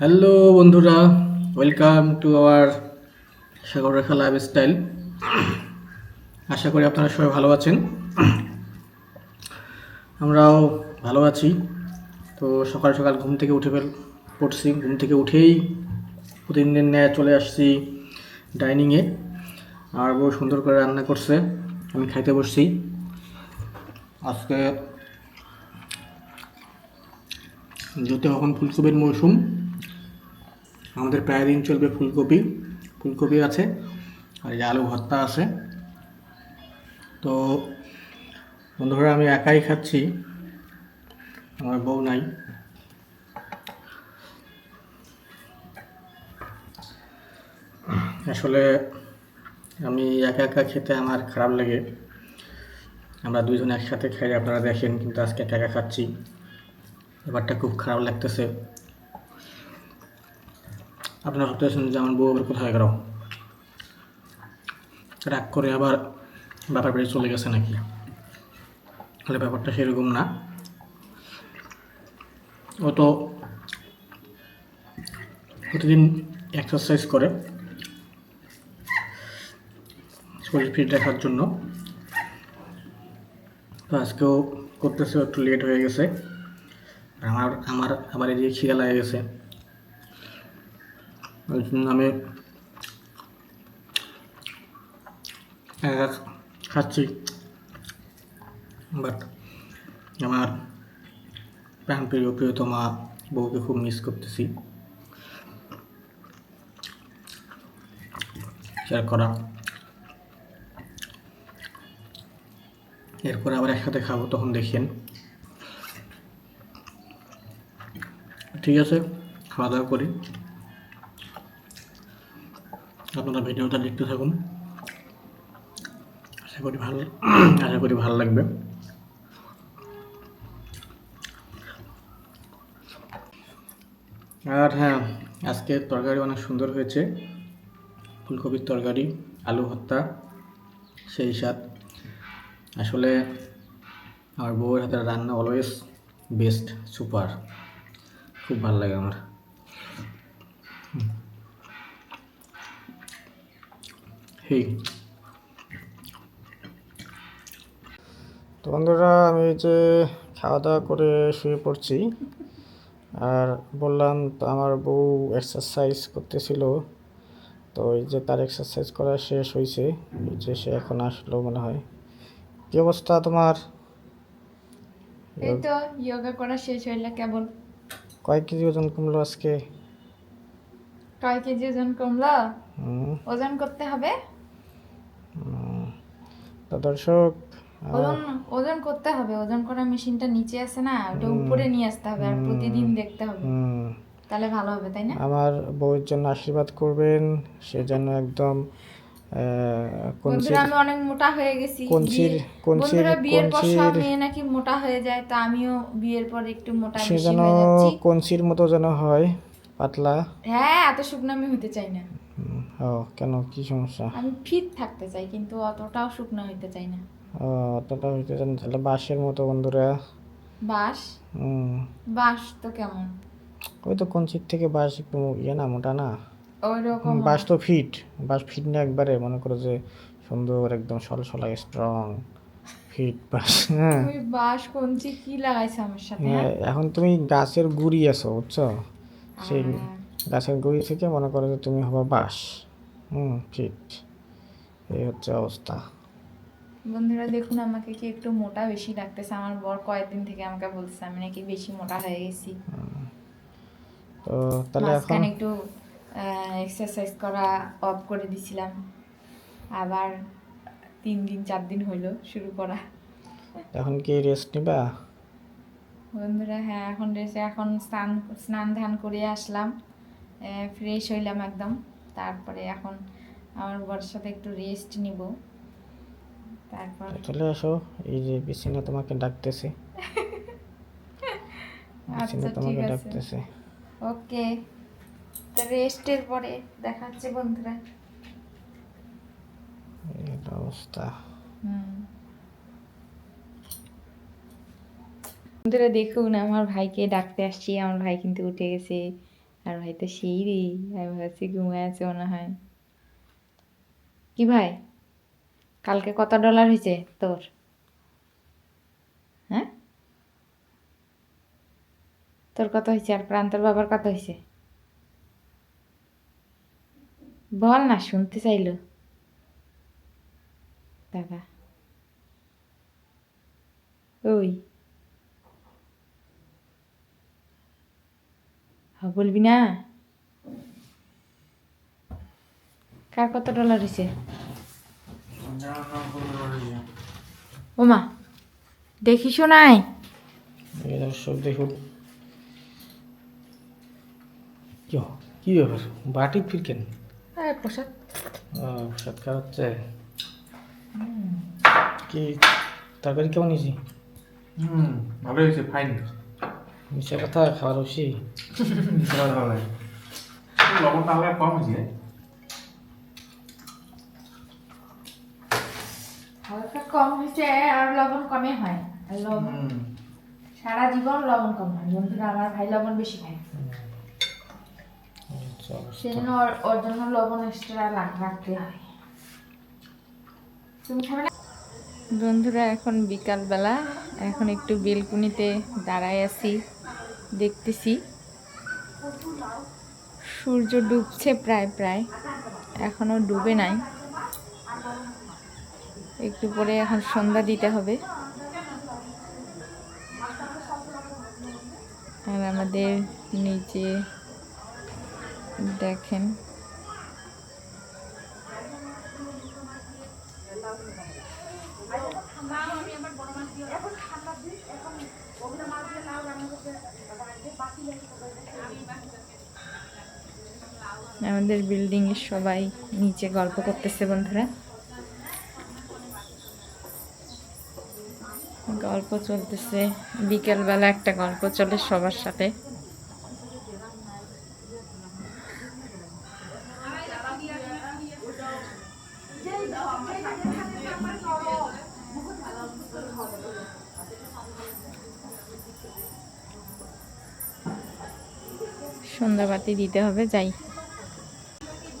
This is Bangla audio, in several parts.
হ্যালো বন্ধুরা welcome to our Sagar Rekha lifestyle আশা করি আপনারা সবাই ভালো আছেন। আমরাও ভালো আছি। তো সকাল সকাল ঘুম থেকে উঠে ফেল পড়ছি ঘুম থেকে উঠেই প্রতিদিনের ন্যায় চলে আসছি ডাইনিংয়ে আর বউ সুন্দর করে রান্না করছে। আমি খাইতে বসছি। আজকে যেহেতু এখন ফুলকপির মৌসুম আমাদের প্রায় দিন চলবে ফুলকপি ফুলকপি আছে, আর এই আলু ভর্তা আছে। তো বন্ধুরা, আমি একাই খাচ্ছি, আমার বউ নাই। আসলে আমি একা একা খেতে আমার খারাপ লাগে। আমরা দুজন একসাথে খাই আপনারা দেখেন, কিন্তু আজকে একা একা খাচ্ছি। ব্যাপারটা খুব খারাপ লাগতেছে। আপনারা ভাবতেছেন যে আমার বউ আবার কোথায় গেল? রাগ করে আবার বাবার বাড়ি চলে গেছে নাকি? তাহলে ব্যাপারটা সেরকম না। ও তো প্রতিদিন এক্সারসাইজ করে শরীর ফিট রাখার জন্য। তো আজকেও করতেছে, একটু লেট হয়ে গেছে। আমার আমার আবার এদিকে খিদা লাগে গেছে। আমি খাচ্ছি। বাট আমার প্রাণ প্রিয়, প্রিয়তমা বউকে খুব মিস করতেছি। শেয়ার করা। এরপর আবার একসাথে খাব, তখন দেখেন। ঠিক আছে, খাওয়া দাওয়া করি। আপনারা ভিডিওটা দেখতে থাকুন। আশা করি ভালো, আশা করি ভালো লাগবে। আর হ্যাঁ আজকে তরকারি অনেক সুন্দর হয়েছে। ফুলকপির তরকারি, আলু ভর্তা, সেই স্বাদ। আসলে আমার বউয়ের হাতের রান্না অলওয়েজ বেস্ট সুপার খুব ভালো লাগে আমার। তো বন্ধুরা আমি যে খাওয়া দাওয়া করে শুয়ে পড়ছি আর বললাম তো আমার বউ এক্সারসাইজ করতেছিল তো এই যে তার এক্সারসাইজ করা শেষ হয়েছে এই যে সে এখন আসলো মনে হয়। কি অবস্থা তোমার? এই তো যোগা করা শেষ হইলে কেবল। কয় কেজি ওজন কমলো আজকে? কয় কেজি ওজন কমলো? হুম, ওজন করতে হবে। তো দর্শক ওজন ওজন করতে হবে ওজন করা মেশিনটা নিচে আছে না ওটা উপরে নিয়ে আসতে হবে আর প্রতিদিন দেখতে হবে। তাহলে ভালো হবে তাই না? আমার বউয়ের জন্য আশীর্বাদ করবেন সে যেন একদম বন্ধুরা আমি অনেক মোটা হয়ে গেছি। বন্ধুরা বিয়ের পর সব মেয়ে নাকি মোটা হয়ে যায় তো আমিও বিয়ের পর একটু মোটা সে যেন হয়ে যাচ্ছি। কঞ্চির মতো যেন হয় পাতলা। হ্যাঁ এত শুকনো আমি হতে চাই না। ও কেন? কি সমস্যা? আমি ফিট থাকতে চাই কিন্তু অতটাও শুকনো হতে চাই না। ও অতটা হইতে চান তাহলে বাঁশের মতো বন্ধুরা। বাস হুম। বাস তো কেমন? ওই তো কঞ্চির থেকে বাঁশ একটু ইয়ে না মোটা না? ওই রকম হুম, বাঁশ তো ফিট বাঁশ ফিট না একবারে মনে করো যে সুন্দর একদম সলসলা স্ট্রং ফিট বাঁশ হ্যাঁ। বাস কঞ্চি কি লাগাইছে আমার সাথে হ্যাঁ, এখন তুমি গাছের গুড়ি আছো বুঝছ? সেই গাছের গুড়ি থেকে মনে করো যে তুমি হবা বাঁশ। হুম ফিট এই হচ্ছে অবস্থা। বন্ধুরা দেখুন আমাকে কি একটু মোটা বেশি লাগতেছে আমার বর কয়েকদিন থেকে আমাকে বলছে আমি নাকি বেশি মোটা হয়ে গেছি। তো তাহলে এখন একটু এক্সারসাইজ করা অফ করে দিছিলাম। আবার তিন দিন চার দিন হইল শুরু করা। এখন কি রেস্ট নিবা? বন্ধুরা হ্যাঁ এখন রেসে এখন স্নান স্নান ধান করে আসলাম। ফ্রেশ হইলাম একদম। তারপরে এখন আমার বরের সাথে একটু রেস্ট নিব। তারপর চলে আসো এই যে বিছিনা তোমাকে ডাকতেছে। বিছিনা আচ্ছা তোমাকে ডাকতেছে। ওকে তো রেস্টের পরে দেখা হচ্ছে বন্ধুরা। এই অবস্থা। হুম। বন্ধুরা দেখুন আমার ভাইকে ডাকতে আসছি আমার ভাই কিন্তু উঠে গেছে। আর ভাই তো সেই রে আমি আছে মনে হয়। কি ভাই? কালকে কত ডলার হয়েছে তোর? হ্যাঁ? তোর কত হয়েছে? আর প্রান্তর বাবার কত হয়েছে? বল না, শুনতে চাইলো। দাদা। ওই। বলবি না? কার কত ডলার হয়েছে ওমা দেখিসও নাই? এই দর্শক দেখুন কি হ- কি ব্যাপার? বাটি ফিরকেন প্রসাদ। প্রসাদ খাওয়াচ্ছে কি তরকারি কেমন হয়েছে? হুম ভালো হয়েছে ফাইন মিশা কথা খাওয়ার ভালো লাগে কম হয়েছে হালকা কম হয়েছে আর লবণ কমে হয়। আর লবণ সারা জীবন লবণ কম হয়। বন্ধুরা আমার ভাই লবণ বেশি খায়। আচ্ছা, অবস্থা। সেজন্য ওর ওর জন্য লবণ এক্সট্রা রাখতে হয়। তুমি খাবে না? বন্ধুরা এখন বিকালবেলা। এখন একটু বেলকুনিতে দাঁড়ায় আছি। দেখতেছি। সূর্য ডুবছে প্রায় প্রায়, এখনও ডুবে নাই। একটু পরে এখন সন্ধ্যা দিতে হবে। আর আমাদের নিচে দেখেন। আমাদের বিল্ডিং এর সবাই নিচে গল্প করতেছে, বন্ধুরা। গল্প চলতেছে। বিকেলবেলা একটা গল্প চলে সবার সাথে। সন্ধ্যাবাতি দিতে হবে যাই।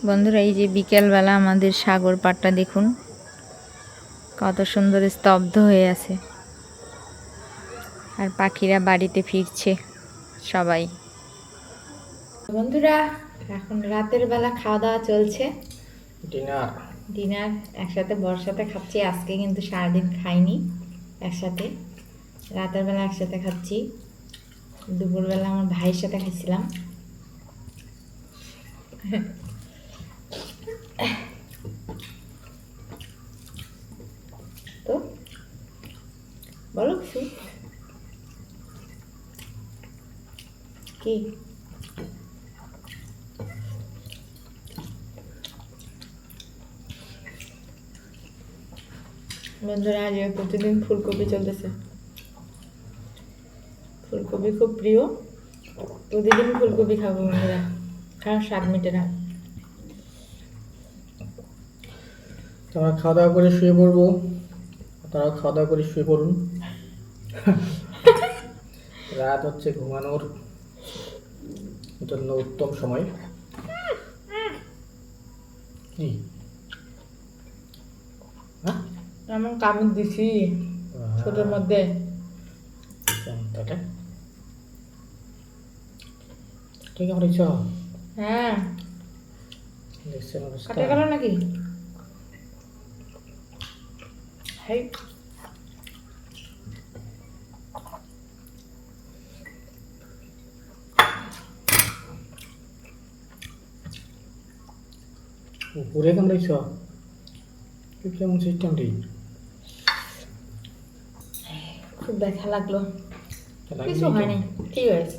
বন্ধুরা এই যে বিকেলবেলা আমাদের সাগর পাড়টা দেখুন কত সুন্দর স্তব্ধ হয়ে আছে। আর পাখিরা বাড়িতে ফিরছে সবাই। বন্ধুরা এখন রাতের বেলা খাওয়া দাওয়া চলছে। ডিনার। ডিনার একসাথে বর্ষাতে খাচ্ছি আজকে কিন্তু সারাদিন খাইনি একসাথে। রাতের বেলা একসাথে খাচ্ছি। দুপুরবেলা আমার ভাইয়ের সাথে খাইছিলাম। তো, বলো কিছু কি? বন্ধুরা, আজ প্রতিদিন ফুলকপি চলতেছে। ফুলকপি খুব প্রিয়। প্রতিদিন ফুলকপি খাব বন্ধুরা। কারণ স্বাদ মেটে না তো আমরা খাওয়া দাওয়া করে শুয়ে পড়ব। তারা খাওয়া দাওয়া করে শুয়ে পড়ুন। রাত হচ্ছে ঘুমানোর জন্য উত্তম সময়। কি হ্যাঁ? এমন কামড় দিছি ছোটোর মধ্যে। ঠিক আছে হ্যাঁ। দেখছেন অবস্থা। কাটে গেল নাকি? হাই। উপরে কামড়াইছ কেমন সিস্টেমটি খুব ব্যথা লাগল। কিছু হয়নি ঠিক হয়েছে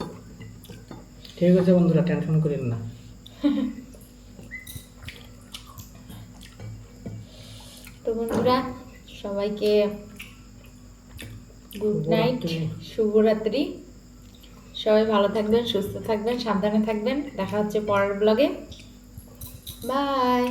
ঠিক আছে বন্ধুরা টেনশন করেন না। তো বন্ধুরা সবাইকে গুড নাইট শুভরাত্রি। সবাই ভালো থাকবেন সুস্থ থাকবেন সাবধানে থাকবেন। দেখা হচ্ছে পরের ব্লগে বাই